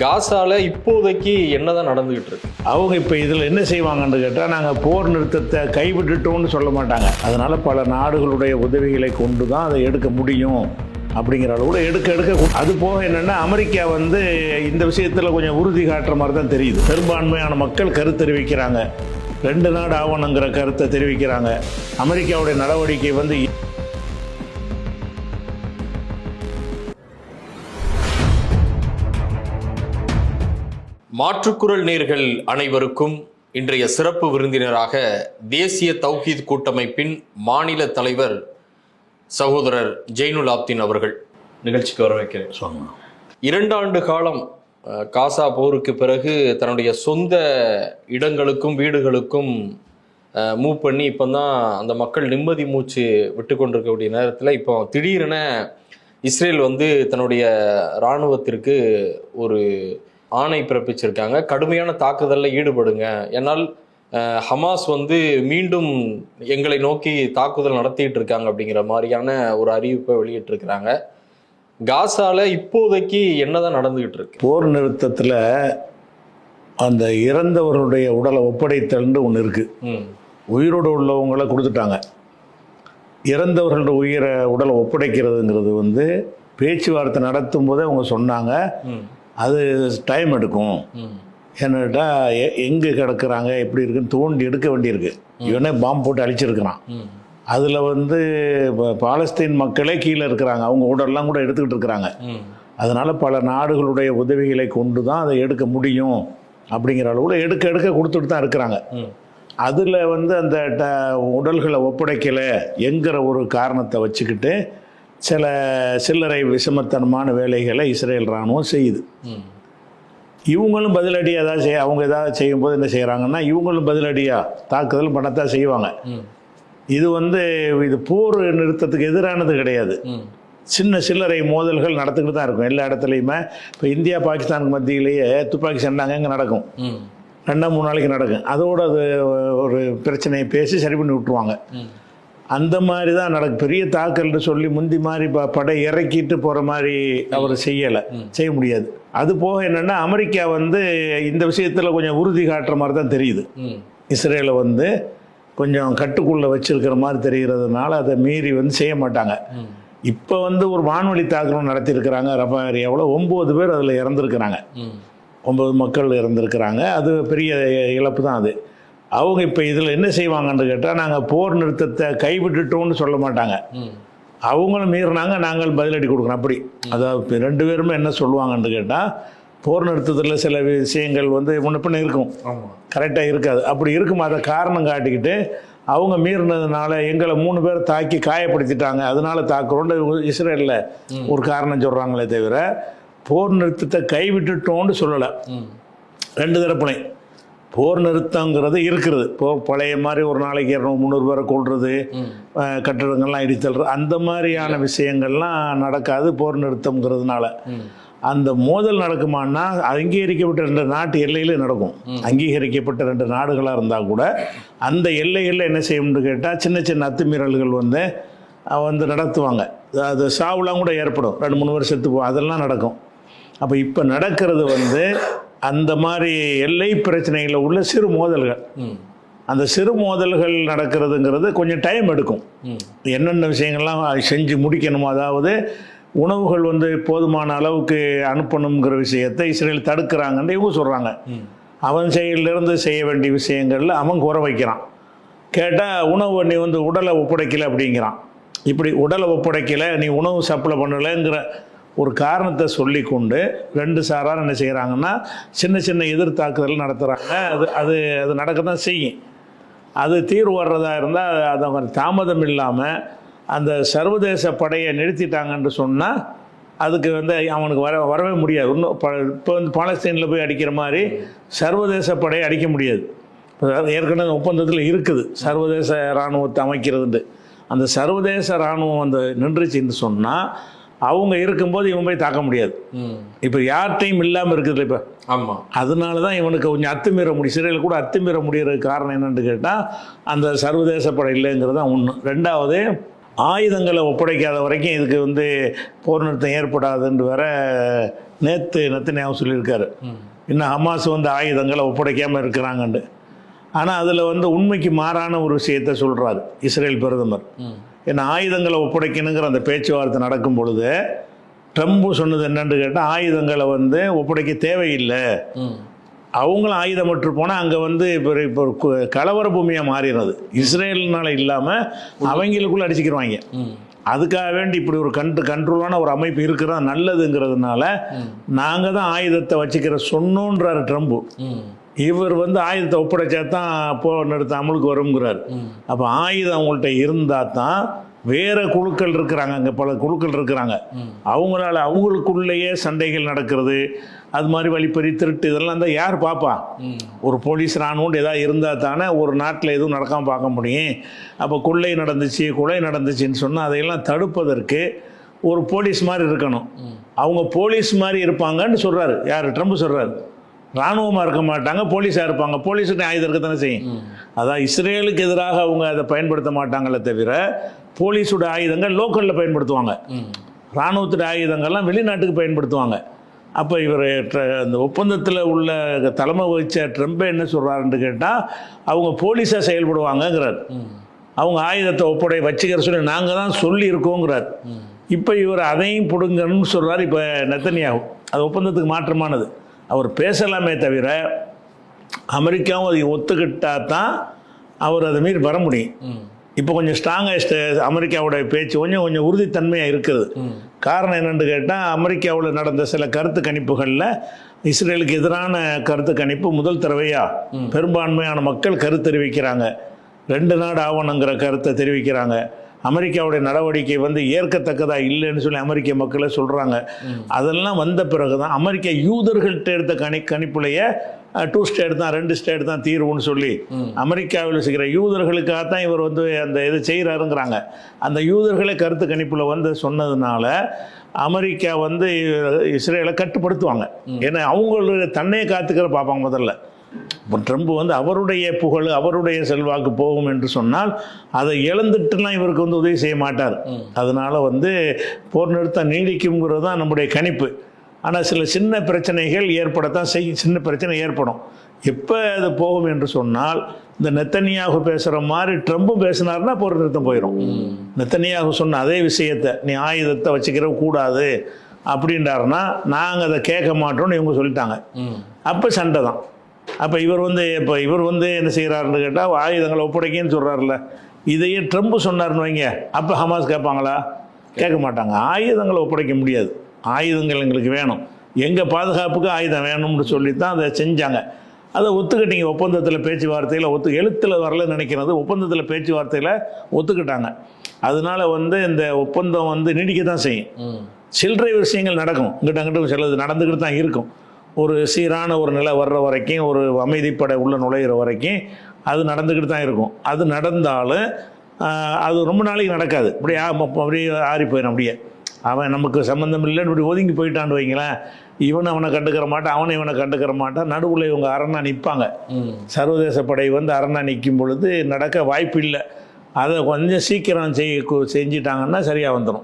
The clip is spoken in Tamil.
காசால இப்போதைக்கு என்னதான் நடந்துகிட்டு இருக்கு அவங்க இப்போ இதில் என்ன செய்வாங்கன்னு கேட்டால் நாங்கள் போர் நிறுத்தத்தை கைவிட்டுட்டோம்னு சொல்ல மாட்டாங்க. அதனால பல நாடுகளுடைய உதவிகளை கொண்டு தான் அதை எடுக்க முடியும் அப்படிங்கிற அளவில் எடுக்க எடுக்க அது போக என்னென்னா அமெரிக்கா வந்து இந்த விஷயத்தில் கொஞ்சம் உறுதி காட்டுற மாதிரி தான் தெரியுது. பெரும்பான்மையான மக்கள் கருத்து தெரிவிக்கிறாங்க. ரெண்டு நாடு ஆவணுங்கிற கருத்தை தெரிவிக்கிறாங்க. அமெரிக்காவுடைய நடவடிக்கை வந்து மாற்றுக்குரல் நேர்கள் அனைவருக்கும் இன்றைய சிறப்பு விருந்தினராக தேசிய தௌஹீத் கூட்டமைப்பின் மாநில தலைவர் சகோதரர் ஜெயினுல் ஆப்தீன் அவர்கள். நிகழ்ச்சிக்கு வர வைக்கிறேன் சொன்னோம் இரண்டாண்டு காலம் காசா போருக்கு பிறகு தன்னுடைய சொந்த இடங்களுக்கும் வீடுகளுக்கும் மூவ் பண்ணி இப்போ தான் அந்த மக்கள் நிம்மதி மூச்சு விட்டு கொண்டிருக்கக்கூடிய நேரத்தில் இப்போ திடீரென இஸ்ரேல் வந்து தன்னுடைய இராணுவத்திற்கு ஒரு ஆணை பிறப்பிச்சிருக்காங்க. கடுமையான தாக்குதலில் ஈடுபடுங்க. என்னால் ஹமாஸ் வந்து மீண்டும் எங்களை நோக்கி தாக்குதல் நடத்திட்டு இருக்காங்க அப்படிங்கிற மாதிரியான ஒரு அறிவிப்பை வெளியிட்டிருக்கிறாங்க. காசால இப்போதைக்கு என்னதான் நடந்துகிட்டு இருக்கு போர் நிறுத்தத்தில் அந்த இறந்தவர்களுடைய உடலை ஒப்படைத்தல்னு ஒன்று இருக்குது ம். உயிரோடு உள்ளவங்கள கொடுத்துட்டாங்க. இறந்தவர்களுடைய உயிரை உடலை ஒப்படைக்கிறதுங்கிறது வந்து பேச்சுவார்த்தை நடத்தும் போதே அவங்க சொன்னாங்க. அது டைம் எடுக்கும். என்னட்டா எங்கே கிடக்குறாங்க எப்படி இருக்குன்னு தோண்டி எடுக்க வேண்டியிருக்கு. இவனே பாம்பு போட்டு அழிச்சிருக்கிறான். அதில் வந்து ப- பாலஸ்தீன் மக்களே கீழே இருக்கிறாங்க. அவங்க உடல்லாம் கூட எடுத்துக்கிட்டு இருக்கிறாங்க. அதனால் பல நாடுகளுடைய உதவிகளை கொண்டு தான் அதை எடுக்க முடியும் அப்படிங்கிற அளவில் எடுக்க எடுக்க கொடுத்துட்டு தான் இருக்கிறாங்க. அதில் வந்து அந்த ட உடல்களை ஒப்படைக்கலை என்கிற ஒரு காரணத்தை வச்சுக்கிட்டு சில சில்லறை விஷமத்தனமான வேலைகளை இஸ்ரேல் இராணுவம் செய்யுது. இவங்களும் பதிலடி ஏதாவது செய்ய அவங்க ஏதாவது செய்யும்போது என்ன செய்கிறாங்கன்னா இவங்களும் பதிலடியாக தாக்குதல் பண்ணத்தான் செய்வாங்க. இது வந்து இது போர் நிறுத்தத்துக்கு எதிரானது கிடையாது. சின்ன சில்லறை மோதல்கள் நடந்துக்கிட்டு தான் இருக்கும். எல்லா இடத்துலையுமே இப்போ இந்தியா பாகிஸ்தானுக்கு மத்தியிலேயே துப்பாக்கி சண்டை அங்கங்கே நடக்கும். ரெண்டாம் மூணு நாளைக்கு நடக்கும். அதோட அது ஒரு பிரச்சனையை பேசி சரி பண்ணி விட்டுருவாங்க. அந்த மாதிரி தான் நடக்கும் பெரிய தாக்கல்னு சொல்லி முந்தி மாதிரி ப படை இறக்கிட்டு போகிற மாதிரி அவர் செய்யலை. செய்ய முடியாது. அது போக என்னென்னா அமெரிக்கா வந்து இந்த விஷயத்தில் கொஞ்சம் உறுதி காட்டுற மாதிரி தான் தெரியுது. இஸ்ரேலை வந்து கொஞ்சம் கட்டுக்குள்ளே வச்சிருக்கிற மாதிரி தெரிகிறதுனால அதை மீறி வந்து செய்ய மாட்டாங்க. இப்போ வந்து ஒரு வான்வழி தாக்குதல் நடத்தியிருக்கிறாங்க. ரஃபா ஏரியாவில் ஒம்பது பேர் அதில் இறந்துருக்கிறாங்க. ஒம்பது மக்கள் இறந்துருக்கிறாங்க. அது பெரிய இழப்பு தான் அது. அவங்க இப்போ இதில் என்ன செய்வாங்கன்னு கேட்டால் நாங்கள் போர் நிறுத்தத்தை கைவிட்டுட்டோம்னு சொல்ல மாட்டாங்க. அவங்களும் மீறினாங்க நாங்கள் பதிலடி கொடுக்குறோம் அப்படி. அதாவது ரெண்டு பேருமே என்ன சொல்லுவாங்கன்னு கேட்டால் போர் நிறுத்தத்தில் சில விஷயங்கள் வந்து முன்னப்பின்ன இருக்கும். கரெக்டாக இருக்காது. அப்படி இருக்கும்? அதை காரணம் காட்டிக்கிட்டு அவங்க மீறினதுனால எங்களை மூணு பேர் தாக்கி காயப்படுத்திட்டாங்க. அதனால தாக்குறோன்னு இஸ்ரேலில் ஒரு காரணம் சொல்கிறாங்களே தவிர போர் நிறுத்தத்தை கைவிட்டுட்டோன்னு சொல்லலை. ரெண்டு தரப்புனை போர் நிறுத்தங்கிறது இருக்கிறது. இப்போ பழைய மாதிரி ஒரு நாளைக்கு இரநூறு முந்நூறு பேரை கொள்வது கட்டடங்கள்லாம் இடித்தல் அந்த மாதிரியான விஷயங்கள்லாம் நடக்காது போர் நிறுத்தம்ங்கிறதுனால. ம். அந்த மோதல் நடக்குமான்னா அங்கீகரிக்கப்பட்ட ரெண்டு நாட்டு எல்லையிலே நடக்கும். அங்கீகரிக்கப்பட்ட ரெண்டு நாடுகளாக இருந்தால் கூட அந்த எல்லைகளில் என்ன செய்யணும்னு கேட்டால் சின்ன சின்ன அத்துமீறல்கள் வந்து வந்து நடத்துவாங்க. அது சாவுலாம் கூட ஏற்படும். ரெண்டு மூணு செத்துப்போம் அதெல்லாம் நடக்கும். அப்போ இப்போ நடக்கிறது வந்து அந்த மாதிரி எல்லை பிரச்சனைகளில் உள்ள சிறு மோதல்கள். அந்த சிறு மோதல்கள் நடக்கிறதுங்கிறது கொஞ்சம் டைம் எடுக்கும். என்னென்ன விஷயங்கள்லாம் செஞ்சு முடிக்கணுமோ அதாவது உணவுகள் வந்து போதுமான அளவுக்கு அனுப்பணுங்கிற விஷயத்தை இஸ்ரேல் தடுக்கிறாங்கன்னு இவங்க சொல்கிறாங்க அவன் செயலிலிருந்து செய்ய வேண்டிய விஷயங்களில் அவன் குறை வைக்கிறான். கேட்டால் உணவு நீ வந்து உடலை ஒப்படைக்கலை அப்படிங்கிறான். இப்படி உடலை ஒப்படைக்கலை நீ உணவு சப்ளை பண்ணலைங்கிற ஒரு காரணத்தை சொல்லி கொண்டு ரெண்டு சாரார் என்ன செய்கிறாங்கன்னா சின்ன சின்ன எதிர் தாக்குதல் நடத்துகிறாங்க அது அது அது நடக்க தான் செய்யும். அது தீர்வு வர்றதா இருந்தால் அது அவங்க தாமதம் இல்லாமல் அந்த சர்வதேச படையை நிறுத்திட்டாங்கன்னு சொன்னால் அதுக்கு வந்து அவனுக்கு வர வரவே முடியாது. இன்னும் ப இப்போ வந்து பாலஸ்தீனில் போய் அடிக்கிற மாதிரி சர்வதேச படையை அடிக்க முடியாது. அதாவது ஏற்கனவே ஒப்பந்தத்தில் இருக்குது சர்வதேச இராணுவத்தை அமைக்கிறதுண்டு அந்த சர்வதேச இராணுவம் வந்து நின்றுச்சுன்னு சொன்னால் அவங்க இருக்கும்போது இவன் போய் தாக்க முடியாது. இப்போ யார்கிட்டையும் இல்லாமல் இருக்குதுல்ல இப்போ ஆமாம் அதனால தான் இவனுக்கு கொஞ்சம் அத்துமீற முடியும் சிறையில் கூட அத்துமீற முடியறதுக்கு காரணம் என்னன்னு கேட்டால் அந்த சர்வதேச படை இல்லைங்கிறது தான் ஒன்று ரெண்டாவது ஆயுதங்களை ஒப்படைக்காத வரைக்கும் இதுக்கு வந்து போர் நிறுத்தம் ஏற்படாதுன்னு வேற நேற்று நெத்தனியாவும் சொல்லியிருக்காரு. இன்னும் ஹமாஸ் வந்து ஆயுதங்களை ஒப்படைக்காமல் இருக்கிறாங்கண்டு ஆனால் அதில் வந்து உண்மைக்கு மாறான ஒரு விஷயத்தை சொல்கிறாரு இஸ்ரேல் பிரதமர். ஏன்னா ஆயுதங்களை ஒப்படைக்கணுங்கிற அந்த பேச்சுவார்த்தை நடக்கும் பொழுது ட்ரம்ப் சொன்னது என்னன்னு கேட்டால் ஆயுதங்களை வந்து ஒப்படைக்க தேவையில்லை. அவங்களும் ஆயுதமற்று போனால் அங்கே வந்து இப்போ இப்போ கலவர பூமியாக மாறிடுறது. இஸ்ரேல்னால இல்லாமல் அவங்களுக்குள்ள அடிச்சுக்கிருவாங்க. ம். அதுக்காக வேண்டி இப்படி ஒரு கண்ட்ரு கண்ட்ரோலான ஒரு அமைப்பு இருக்கிறது நல்லதுங்கிறதுனால நாங்கள் தான் ஆயுதத்தை வச்சுக்கிற சொன்னோன்றாரு ட்ரம்ப். ம். இவர் வந்து ஆயுதத்தை ஒப்படைச்சா தான் போர் நிறுத்த அமலுக்கு வருங்கிறார் அப்போ ஆயுதம் அவங்கள்ட்ட இருந்தால் தான் வேற குழுக்கள் இருக்கிறாங்க அங்கே பல குழுக்கள் இருக்கிறாங்க. அவங்களால அவங்களுக்குள்ளேயே சண்டைகள் நடக்கிறது அது மாதிரி வழிப்பறி திருட்டு இதெல்லாம் தான் யார் பார்ப்பா ஒரு போலீஸ் ராணுவம் ஏதாவது இருந்தால் தானே ஒரு நாட்டில் எதுவும் நடக்காமல் பார்க்க முடியும். அப்போ கொள்ளை நடந்துச்சு கொலை நடந்துச்சுன்னு சொன்னால் அதையெல்லாம் தடுப்பதற்கு ஒரு போலீஸ் மாதிரி இருக்கணும். அவங்க போலீஸ் மாதிரி இருப்பாங்கன்னு சொல்கிறாரு யார்? ட்ரம்ப் சொல்கிறாரு ராணுவமாக இருக்க மாட்டாங்க போலீஸாக இருப்பாங்க. போலீஸுக்கு ஆயுதம் இருக்கத்தானே செய்யும். அதான் இஸ்ரேலுக்கு எதிராக அவங்க அதை பயன்படுத்த மாட்டாங்களே தவிர போலீஸோட ஆயுதங்கள் லோக்கலில் பயன்படுத்துவாங்க. ம். இராணுவத்துடைய ஆயுதங்கள்லாம் வெளிநாட்டுக்கு பயன்படுத்துவாங்க. அப்போ இவர் அந்த ஒப்பந்தத்தில் உள்ள தலைமை வகிச்ச ட்ரம்ப் என்ன சொல்கிறாருன்னு கேட்டால் அவங்க போலீஸாக செயல்படுவாங்கங்கிறார். அவங்க ஆயுதத்தை ஒப்படை வச்சுக்கிற சொல்லி நாங்கள் தான் சொல்லி இருக்கோங்கிறார் இப்போ இவர் அதையும் பிடுங்கன்னு சொல்கிறார் இப்போ நெத்தனியாகும் அது ஒப்பந்தத்துக்கு மாற்றமானது. அவர் பேசலாமே தவிர அமெரிக்காவும் அதை ஒத்துக்கிட்டா தான் அவர் அதை மீறி வர முடியும். இப்போ கொஞ்சம் ஸ்ட்ராங்காக அமெரிக்காவோட பேச்சு கொஞ்சம் கொஞ்சம் உறுதித்தன்மையாக இருக்குது. காரணம் என்னன்னு கேட்டால் அமெரிக்காவில் நடந்த சில கருத்து கணிப்புகளில் இஸ்ரேலுக்கு எதிரான கருத்து கணிப்பு முதல் தடவையாக பெரும்பான்மையான மக்கள் கருத்து தெரிவிக்கிறாங்க. ரெண்டு நாடு ஆவணங்கிற கருத்தை தெரிவிக்கிறாங்க. அமெரிக்காவுடைய நடவடிக்கை வந்து ஏற்கத்தக்கதா இல்லைன்னு சொல்லி அமெரிக்க மக்களை சொல்கிறாங்க அதெல்லாம் வந்த பிறகு தான் அமெரிக்க யூதர்கள்ட்ட எடுத்த கணி கணிப்புலையே டூ ஸ்டேட் தான் ரெண்டு ஸ்டேட் தான் தீர்வுன்னு சொல்லி அமெரிக்காவில் இருக்கிற யூதர்களுக்காக தான் இவர் வந்து அந்த இது செய்கிறாருங்கிறாங்க அந்த யூதர்களே கருத்து கணிப்பில் வந்து சொன்னதுனால அமெரிக்கா வந்து இஸ்ரேலை கட்டுப்படுத்துவாங்க. ஏன்னா அவங்களுடைய தன்னையை காத்துக்கிற பார்ப்பாங்க முதல்ல. இப்போ ட்ரம்ப் வந்து அவருடைய புகழ் அவருடைய செல்வாக்கு போகும் என்று சொன்னால் அதை இழந்துட்டுலாம் இவருக்கு வந்து உதவி செய்ய மாட்டார். அதனால வந்து போர் நிறுத்தம் நீடிக்குங்கிறது தான் நம்முடைய கணிப்பு. ஆனால் சில சின்ன பிரச்சனைகள் ஏற்படத்தான் செய் சின்ன பிரச்சனை ஏற்படும். எப்போ அது போகும் என்று சொன்னால் இந்த நெத்தனியாக பேசுகிற மாதிரி ட்ரம்ப்பும் பேசினார்னா போர் நிறுத்தம் போயிடும் நெத்தனியாக சொன்ன அதே விஷயத்தை நீ ஆயுதத்தை வச்சுக்கிற கூடாது அப்படின்றாருன்னா நாங்கள் அதை கேட்க மாட்டோம்னு இவங்க சொல்லிட்டாங்க. அப்போ சண்டை தான். அப்போ இவர் வந்து இப்போ இவர் வந்து என்ன செய்கிறாருன்னு கேட்டால் ஆயுதங்களை ஒப்படைக்கன்னு சொல்கிறாருல்ல இதையே ட்ரம்ப் சொன்னார்னு வைங்க. அப்போ ஹமாஸ் கேட்பாங்களா? கேட்க மாட்டாங்க. ஆயுதங்களை ஒப்படைக்க முடியாது. ஆயுதங்கள் எங்களுக்கு வேணும். எங்கள் பாதுகாப்புக்கு ஆயுதம் வேணும்னு சொல்லி தான் அதை செஞ்சாங்க. அதை ஒத்துக்கிட்டீங்க ஒப்பந்தத்தில் பேச்சுவார்த்தையில் ஒத்து எழுத்தில் வரலன்னு நினைக்கிறது ஒப்பந்தத்தில் பேச்சுவார்த்தையில் ஒத்துக்கிட்டாங்க. அதனால வந்து இந்த ஒப்பந்தம் வந்து நீடிக்க தான் செய்யும் சில்லறை விஷயங்கள் நடக்கும். இங்கிட்ட அங்கிட்ட சிலது நடந்துக்கிட்டு தான் இருக்கும். ஒரு சீரான ஒரு நிலை வர்ற வரைக்கும் ஒரு அமைதிப்படை உள்ள நுழையிற வரைக்கும் அது நடந்துக்கிட்டு தான் இருக்கும். அது நடந்தாலும் அது ரொம்ப நாளைக்கு நடக்காது. மொ- அப்படியே ஆறி போயிடும் அப்படியே. அவன் நமக்கு சம்மந்தம் இல்லைன்னு இப்படி ஒதுங்கி போயிட்டான்னு வைங்களேன் இவன் அவனை கண்டுக்கிற மாட்டான் அவனை இவனை கண்டுக்கிற மாட்டான். நடுவில் இவங்க அரணா நிற்பாங்க சர்வதேச படை வந்து அரணா நிற்கும் பொழுது நடக்க வாய்ப்பு இல்லை அதை கொஞ்சம் சீக்கிரம் செய் செஞ்சிட்டாங்கன்னா சரியாக வந்துடும்